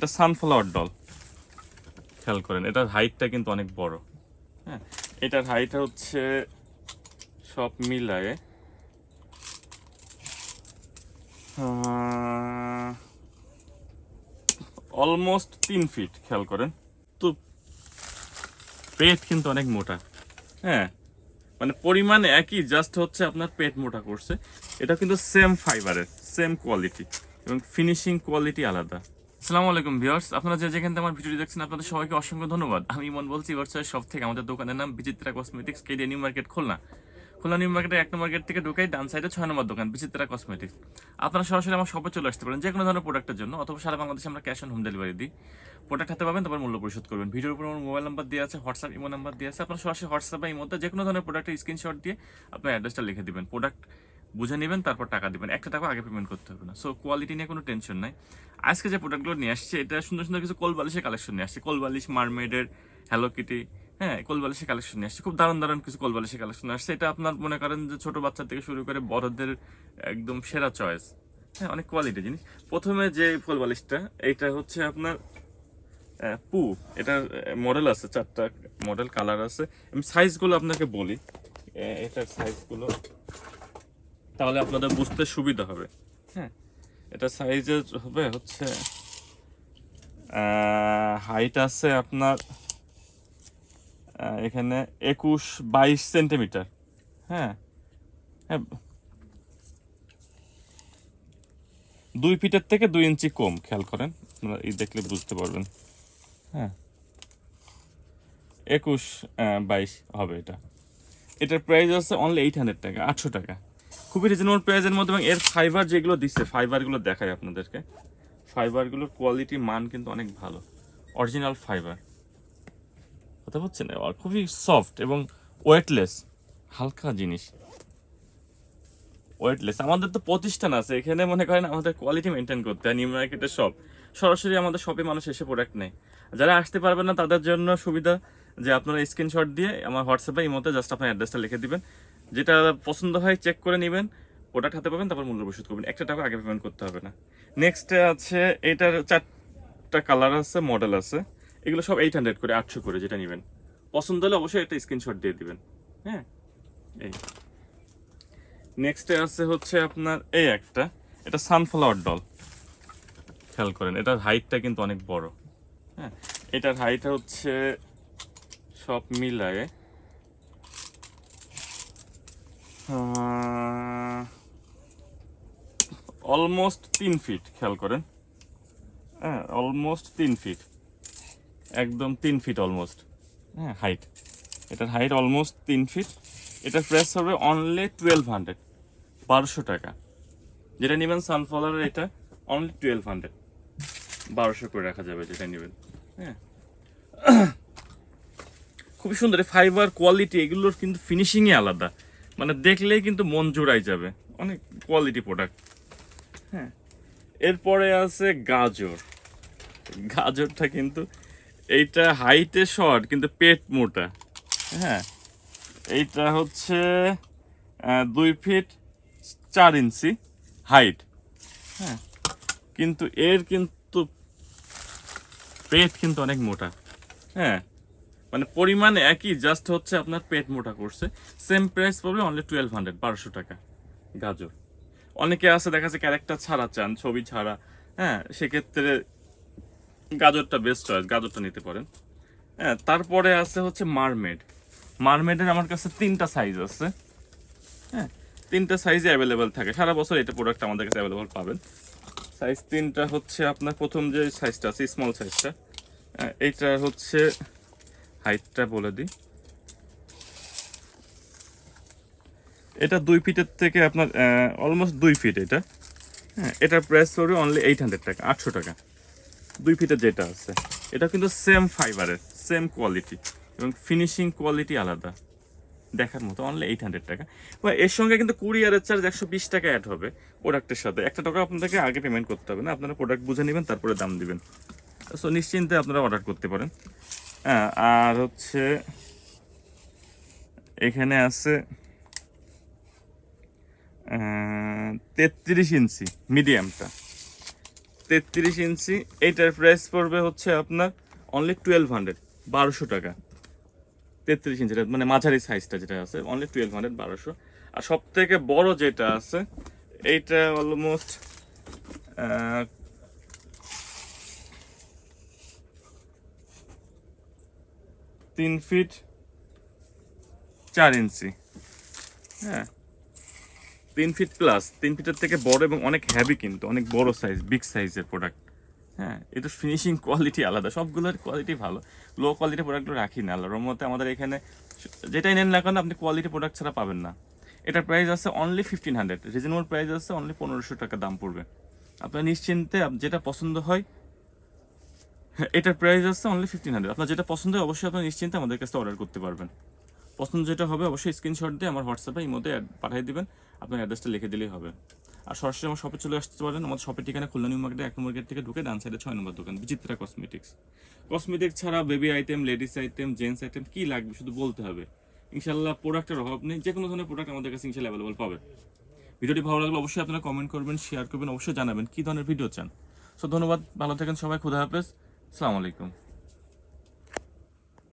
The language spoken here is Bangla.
এটা সানফ্লাওয়ার ডল খেয়াল করেন, এটার হাইটটা কিন্তু অনেক বড়। হ্যাঁ এটার হাইট হচ্ছে সব মিলায়ে অলমোস্ট তিন ফিট খেয়াল করেন। তো পেট কিন্তু অনেক মোটা। হ্যাঁ মানে পরিমাণ একই জাস্ট হচ্ছে আপনার পেট মোটা করছে। এটা কিন্তু সেম ফাইবারের সেম কোয়ালিটি এবং ফিনিশিং কোয়ালিটি আলাদা। আসসালামু আলাইকুম ভিউয়ার্স। আপনারা যে যেখান থেকে আমার ভিডিওটি দেখছেন, আপনাদের সবাইকে অসংখ্য ধন্যবাদ। আমি ইমন বলছি ওয়ার্সের সব থেকে আমাদের দোকানের নাম Bichitra cosmetics, Kedia new market, Khulna. Khulna new মার্কেটে এক নম্বর গেট থেকে ঢুকেই ডান সাইডে ছয় নম্বর দোকান, বিচিত্রা কসমেটিক্স। আপনারা সরাসরি আমার শপে চলে আসতে পারেন যে কোনো ধরনের প্রোডাক্টের জন্য, অথবা সারা বাংলাদেশে আমরা ক্যাশ অন হোম ডেলিভারি দিই। প্রোডাক্ট হাতে পাবেন, তারপর মূল্য পরিশোধ করবেন। ভিডিওর উপর আমার মোবাইল নাম্বার দিয়ে আছে হোয়াটসঅ্যাপ ইমো নাম্বার দিয়ে আছে। আপনার সরাসরি হোয়াটসঅ্যাপ বা ইমোতে যে কোনো ধরনের প্রোডাক্টের স্ক্রিনশট দিয়ে আপনার অ্যাড্রেসটা লিখে দিবেন। প্রোডাক্ট বুঝে নেবেন, তারপর টাকা দিবেন। একটা টাকা আগে পেমেন্ট করতে হবে না। সো কোয়ালিটি নিয়ে কোনো টেনশন নাই। আজকে যে প্রোডাক্টগুলো নিয়ে আসছে, এটা সুন্দর সুন্দর কিছু কোল বালিশের কালেকশন নিয়ে আসছে। কোল বালিশ মারমেডের হ্যালো কিটি হ্যাঁ কোল বালিশের কালেকশন নিয়ে আসছে। খুব দারুণ দারুণ কিছু কোল বালিশের কালেকশন আসছে। এটা আপনার মনে করেন যে ছোট বাচ্চা থেকে শুরু করে বড়দের একদম সেরা চয়েস হ্যাঁ অনেক কোয়ালিটি জিনিস। প্রথমে যে কোল বালিশটা এইটা হচ্ছে আপনার পু। এটার মডেল আছে, চারটা মডেল কালার আছে। আমি সাইজগুলো আপনাকে বলি। এটার সাইজগুলো তাহলে আপনাদের বুঝতে সুবিধা হবে। হ্যাঁ। এটা সাইজের হবে হচ্ছে হাইট আছে আপনার এখানে একুশ বাইশ সেন্টিমিটার। হ্যাঁ। হ্যাঁ। দুই ফিটের থেকে দুই ইঞ্চি কম খেয়াল করেন। আপনারা এই দেখলে বুঝতে পারবেন। হ্যাঁ। একুশ বাইশ হবে এটা। এটার প্রাইস আছে অনলি এইট হান্ড্রেড টাকা আটশো টাকা। খুবই রিজনেবল প্রাইসের মধ্যে এবং এর ফাইবার যেগুলো দিচ্ছে ফাইবারগুলো দেখায় আপনাদেরকে। ফাইবারগুলোর কোয়ালিটি মান কিন্তু অনেক ভালো। অরিজিনাল ফাইবার কথা বলছেন খুবই সফট এবং ওয়েটলেস হালকা জিনিস। ওয়েটলেস আমাদের তো প্রতিষ্ঠান আছে, এখানে মনে করেন আমাদের কোয়ালিটি মেনটেন করতে। হয় নিউ মার্কেটের সব সরাসরি আমাদের শপে মানুষ এসে প্রোডাক্ট নেয়। যারা আসতে পারবেন না, তাদের জন্য সুবিধা যে আপনারা স্ক্রিনশট দিয়ে আমার হোয়াটসঅ্যাপে এই মতো জাস্ট আপনার অ্যাড্রেসটা লিখে দিবেন। যেটা পছন্দ হয় চেক করে নেবেন, ওটা হাতে পাবেন, তারপর মূল্য পরিশোধ করবেন। একটা টাকা আগে পেমেন্ট করতে হবে না। নেক্সট আছে, এটার চারটা কালার আছে মডেল আছে। এগুলো সব এইট হান্ড্রেড করে, আটশো করে যেটা নেবেন। পছন্দ হলে অবশ্যই একটা স্ক্রিনশট দিয়ে দিবেন। হ্যাঁ? এই। নেক্সটে আছে হচ্ছে আপনার এই একটা। এটা সানফ্লাওয়ার ডল খেয়াল করেন, এটার হাইটটা কিন্তু অনেক বড়। হ্যাঁ? এটার হাইট হচ্ছে সব মিলায়ে অলমোস্ট তিন ফিট খেয়াল করেন। হ্যাঁ অলমোস্ট তিন ফিট একদম তিন ফিট অলমোস্ট হ্যাঁ হাইট এটার হাইট অলমোস্ট তিন ফিট এটার প্রাইস হবে অনলি টুয়েলভ হান্ড্রেড বারোশো টাকা। যেটা নেবেন সানফ্লাওয়ারের এটা অনলি টুয়েলভ হান্ড্রেড বারোশো করে রাখা যাবে যেটা নেবেন। হ্যাঁ। খুবই সুন্দর ফাইবার কোয়ালিটি এগুলোর কিন্তু ফিনিশিংই আলাদা। মানে দেখলেই কিন্তু মন জোড়াই যাবে। অনেক কোয়ালিটি প্রোডাক্ট হ্যাঁ। এরপরে আছে গাজর। গাজরটা কিন্তু এইটা হাইটে শর্ট কিন্তু পেট মোটা। হ্যাঁ এইটা হচ্ছে দুই ফিট চার ইঞ্চি হাইট হ্যাঁ কিন্তু এর কিন্তু পেট কিন্তু অনেক মোটা। হ্যাঁ মানে পরিমাণ একই জাস্ট হচ্ছে আপনার পেট মোটা করছে। সেম প্রাইস পড়বে অনলি টুয়েলভ হান্ড্রেড বারোশো টাকা। গাজর। অনেকে আছে, দেখা যাচ্ছে ক্যারেক্টার ছাড়া চান, ছবি ছাড়া। হ্যাঁ সেক্ষেত্রে গাজরটা বেস্ট চয়েস গাজরটা নিতে পারেন। হ্যাঁ তারপরে আছে হচ্ছে মারমেড মারমেডের আমার কাছে তিনটা সাইজ আছে। হ্যাঁ তিনটা সাইজে অ্যাভেলেবেল থাকে। সারা বছর এটা প্রোডাক্ট আমাদের কাছে অ্যাভেলেবেল পাবেন। সাইজ তিনটা হচ্ছে আপনার প্রথম যে সাইজটা আছে স্মল সাইজটা এইটা হচ্ছে হাইটটা বলে দিই। এটা দুই ফিটের থেকে আপনার অলমোস্ট দুই ফিট এটা। হ্যাঁ এটার প্রাইস পড়বে অনলি এইট হান্ড্রেড টাকা, আটশো টাকা। দুই ফিটের যেটা আছে। এটা কিন্তু সেম ফাইবারের সেম কোয়ালিটি এবং ফিনিশিং কোয়ালিটি আলাদা। দেখার মতো অনলি এইট হান্ড্রেড টাকা। বা এর সঙ্গে কিন্তু কুরিয়ারের চার্জ একশো বিশ টাকা অ্যাড হবে প্রোডাক্টের সাথে। একটা টাকা আপনাদেরকে আগে পেমেন্ট করতে হবে না। আপনারা প্রোডাক্ট বুঝে নেবেন, তারপরে দাম দিবেন। সো নিশ্চিন্তে আপনারা অর্ডার করতে পারেন। হ্যাঁ আর হচ্ছে এখানে আছে তেত্রিশ ইঞ্চি মিডিয়ামটা। তেত্রিশ ইঞ্চি, এইটার প্রাইস পড়বে হচ্ছে আপনার অনলি টুয়েলভ হান্ড্রেড বারোশো টাকা। তেত্রিশ ইঞ্চি মানে মাঝারি সাইজটা যেটা আছে অনলি টুয়েলভ হান্ড্রেড বারোশো। আর সব থেকে বড় যেটা আছে, এইটা অলমোস্ট তিন ফিট চার ইঞ্চি। হ্যাঁ। তিন ফিট প্লাস তিন ফিটের থেকে বড় এবং অনেক হ্যাভি কিন্তু অনেক বড় সাইজ বিগ সাইজের প্রোডাক্ট হ্যাঁ এটা ফিনিশিং কোয়ালিটি আলাদা সবগুলোর কোয়ালিটি ভালো। লো কোয়ালিটি প্রোডাক্টগুলো রাখি না আল্লাহর মধ্যে আমাদের এখানে যেটাই নেন না কেন আপনি কোয়ালিটি প্রোডাক্ট ছাড়া পাবেন না। এটার প্রাইস আছে only fifteen hundred reasonable price আছে অনলি পনেরোশো টাকা দাম পড়বে। আপনার নিশ্চিন্তে যেটা পছন্দ হ্যাঁ, এটার প্রাইস আছে অনলি ফিফটিন হান্ড্রেড আপনার যেটা পছন্দ হয়, অবশ্যই আপনার নিশ্চিন্তে আমাদের কাছে অর্ডার করতে পারবেন। পছন্দ যেটা হবে, অবশ্যই স্ক্রিনশট দিয়ে আমার হোয়াটসঅ্যাপে এই মধ্যে পাঠিয়ে দেবেন। আপনার অ্যাড্রেসটা লিখে দিলেই হবে। আর সরাসরি আমার শপে চলে আসতে পারেন। আমাদের শপের ঠিকানা খুলনা নিউ মার্কেটে, এক নম্বর গেট থেকে ঢুকে ডান সাইডে ছয় নম্বর দোকান, বিচিত্রা কসমেটিক্স কসমেটিক্স ছাড়া baby item ladies item gents item কী লাগবে শুধু বলতে হবে। ইনশাল্লাহ প্রোডাক্টের অভাব নেই। যে কোনো ধরনের প্রোডাক্ট আমাদের কাছে ইনশাল্লাহ অ্যাভেলেবল পাবেন ভিডিওটি ভালো লাগলে অবশ্যই আপনারা কমেন্ট করবেন শেয়ার করবেন, অবশ্যই জানাবেন কী ধরনের ভিডিও চান। সো ধন্যবাদ, ভালো থাকেন সবাই, খুদা হাফেজ। আসসালামু আলাইকুম